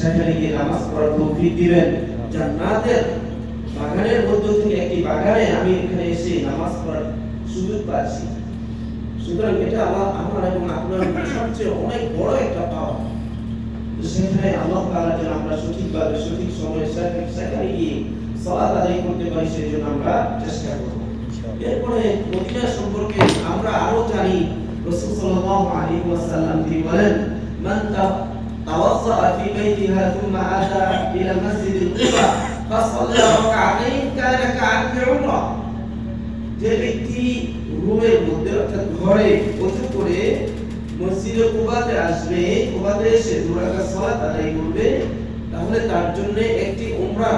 সেখানে গিয়ে নামাজ বাগানের মধ্য থেকে একটি বাগানে আমি এখানে এসে নামাজ পড়ার সুযোগ পাচ্ছি সুতরাং এটা আমার আমার এবং আপনার সবচেয়ে অনেক বড় একটা পাওয়া সেখানে আল্লাহ তাআলা যেন আমরা সঠিকভাবে সঠিক সময়ে সেখানে গিয়ে সালাত আদায় করতে পারি সেই জন্য আমরা চেষ্টা করব এরপরে মদিনা সম্পর্কে আমরা আরও জানি রাসূল সাল্লাল্লাহু আলাইহি ওয়াসাল্লাম তিনি বলেন, মান তাওয়াজ্জা ফি বাইতিহা থুম্মা আতা ইলা মসজিদিল কুবা ফাসাল্লা রাকাতাইন কানা কাআন্নি উমরা। যে ব্যক্তি রুমের মধ্যে অর্থাৎ ঘরে ওযু করে মসজিদে কুবাতে আসবে, কুবাতে এসে দুই রাকাত সালাত আদায় করবে, তাহলে তার জন্য একটি উমরা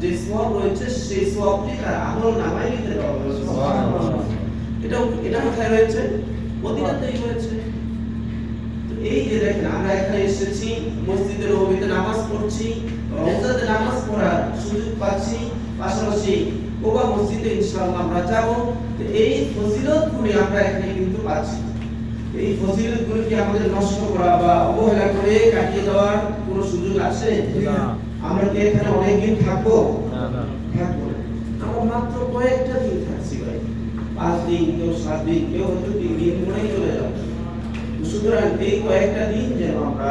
যে সওয়াব রয়েছে সেই সওয়াবটি তার আমল নামায় লিখে দেওয়া সুবহানাল্লাহ। এটা এটা কোথায় রয়েছে? মদিনাতেই রয়েছে। এই যে দেখেন আমরা এখানে এসেছি মসজিদের নববীতে নামাজ পড়ছি রওজাতে নামাজ পড়ার সুযোগ পাচ্ছি পাশাপাশি কোবা মসজিদে ইনশাআল্লাহ আমরা যাব। তো এই ফজিলতগুলি আমরা এখানে কিন্তু পাচ্ছি। এই ফজিলতগুলি কি আমাদের নষ্ট করা বা অবহেলা করে কাটিয়ে দেওয়ার কোনো সুযোগ আছে? আমরা কি এখানে অনেকদিন থাকব? না, না। থাকব না। আমরা মাত্র কয়েকটা দিন থাকছি ভাই। পাঁচ দিন কেউ সাত দিন কেউ হয়তো তিন দিন মনেই চলে যাবে। সুতরাং এই কয়েকটা দিন যেন আমরা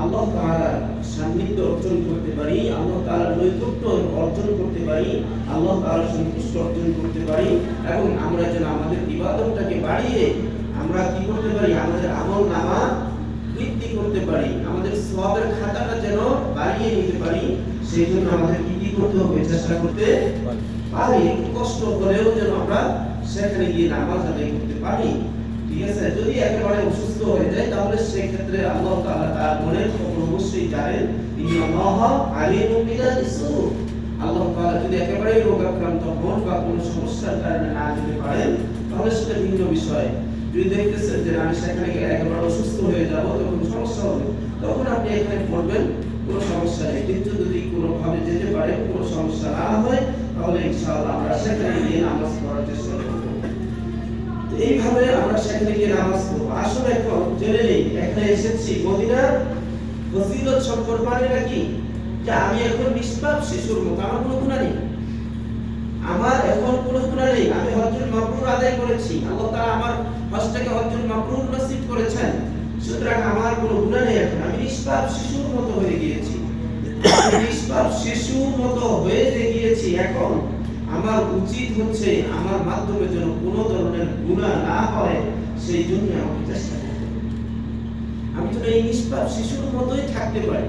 আল্লাহ তাআলার সান্নিধ্য অর্জন করতে পারি আল্লাহ তাআলার নৈকট্য অর্জন করতে পারি আল্লাহ তাআলার সন্তুষ্ট অর্জন করতে পারি এবং আমরা যেন আমাদের ইবাদতটাকে বাড়িয়ে আমরা কি করতে পারি? আমাদের আমল নামা বৃদ্ধি করতে পারি। আমাদের সওয়াবের খাতাটা যেন বাড়িয়ে নিতে পারি, সেই জন্য আমাদের কি কি করতে হবে? চেষ্টা করতে পারি। একটু কষ্ট করেও যেন আমরা সেখানে গিয়ে নামাজ আদায় করতে পারি। ঠিক আছে? যদি একেবারে অসুস্থ হয়ে যায়, তাহলে সেই ক্ষেত্রে আল্লাহ তাআলা তার মনের খবর অবশ্যই জানেন। ইন্নাল্লাহ আলিমুম বিযাতিস সুদূর আল্লাহ তাআলা যদি একেবারে রোগাক্রান্ত হন বা কোনো সমস্যার কারণে না যেতে পারেন, তাহলে সেটা ভিন্ন বিষয়। যদি দেখতেছেন যে আমি সেখানে একেবারে অসুস্থ হয়ে যাব, তখন সমস্যা হবে। তখন আপনি এখানে পড়বেন, কোনো সমস্যা নেই। কিন্তু যদি কোনোভাবে যেতে পারে, কোনো সমস্যা না হয়, তাহলে ইনশাআল্লাহ আমরা সেখানে গিয়ে নামাজ পড়ার চেষ্টা করব। এইভাবে আমরা সেখানে গিয়ে নামাজ পড়ব। আসলে এখন জেনে নেই, এখানে এসেছি মদিনার ফজিলত সম্পর্ক মানে নাকি যে আমি এখন নিষ্পাপ শিশুর মতো, আমার কোনো গুণা নেই। আমার এখন কোনো গুনাহ নেই। আমি হজ্জুল মাবরুর আদায় করেছি। আল্লাহ তাআলা আমার হজটাকে হজ্জুল মাবরুর নসিব করেছেন। সুতরাং আমার কোনো গুনাহ নেই এখন। আমি নিষ্পাপ শিশুর মতো হয়ে গিয়েছি। নিষ্পাপ শিশুর মতো হয়ে গিয়েছি এখন। আমার উচিত হচ্ছে আমার মাধ্যমে যেন কোনো ধরনের গুনাহ না হয়, সেই জন্য আমাকে চেষ্টা করতে আমি যেন এই নিষ্পাপ শিশুর মতোই থাকতে পারি।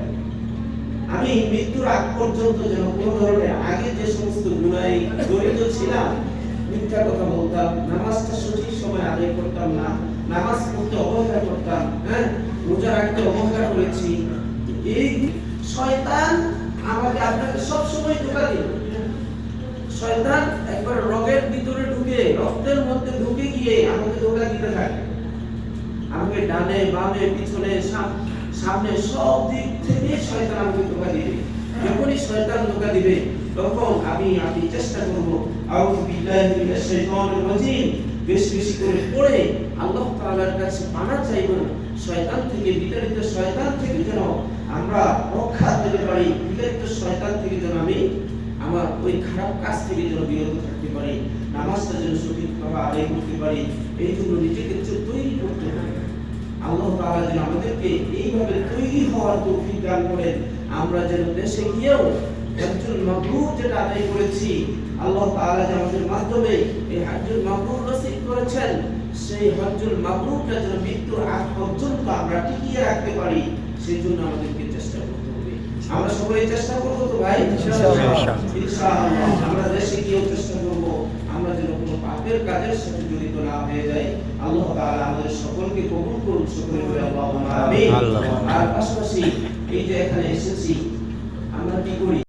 আমি মৃত্যুর আগ পর্যন্ত যেন কোনো ধরনের আগে যে সমস্ত গুণায় জড়িত ছিলাম, মিথ্যা কথা বলতাম, নামাজটা সঠিক সময় আদায় করতাম না, নামাজ পড়তে অবহেলা করতাম হ্যাঁ? রোজা রাখতে অবহেলা করেছি। এই শয়তান আমাকে আপনাকে সব সময় ধোকা দিবে শয়তান একবার রগের ভিতরে ঢুকে, রক্তের মধ্যে ঢুকে গিয়ে আমাকে ধোকা দিতে থাকে। আমাকে ডানে বামে পিছনে সাম- সামনে সব দিক থেকে শয়তান আমাকে ধোকা দিবে। যখনই শয়তান ধোকা দিবে, তখন আমি আমি চেষ্টা করব, আউযু বিল্লাহি মিনাশ শাইতানির রাজিম। বেশি বেশি করে পড়ে আল্লাহ তাআলার কাছে পানা চাইব শয়তান থেকে, বিতাড়িত শয়তান থেকে যেন আমরা রক্ষা পেতে পারি, বিতাড়িত শয়তান থেকে যেন আমি আমার ওই খারাপ কাজ থেকে যেন বিরত থাকতে পারি। নামাজটা যেন সঠিকভাবে আদায় করতে পারি এই জন্য নিজেকে আল্লাহ তাআলা যেন আমাদেরকে এইভাবে তৈরি হওয়ার তৌফিক দান করেন। আমরা যেন দেশে গিয়েও একজন মাবরুর যেটা আদায় করেছি আল্লাহ তাআলা যে আমাদের মাধ্যমে এই হজ্জুল মাবরুর নসিব করেছেন সেই হজ্জুল মাবরুরটা যেন মৃত্যুর আগ পর্যন্ত আমরা টিকিয়ে রাখতে পারি সেই জন্য আমাদেরকে চেষ্টা করতে হবে। আমরা সবাই চেষ্টা করব তো ভাই? ইনশাআল্লাহ। আমরা দেশে গিয়েও চেষ্টা করব। পাপের কাজের সাথে জড়িত না হয়ে যায় আল্লাহ তাআলা আমাদের সকলকে কবুল করুন সকলে বলে আল্লাহুম্মা আমিন। আর পাশাপাশি এই যে এখানে এসেছি আমরা কি করি?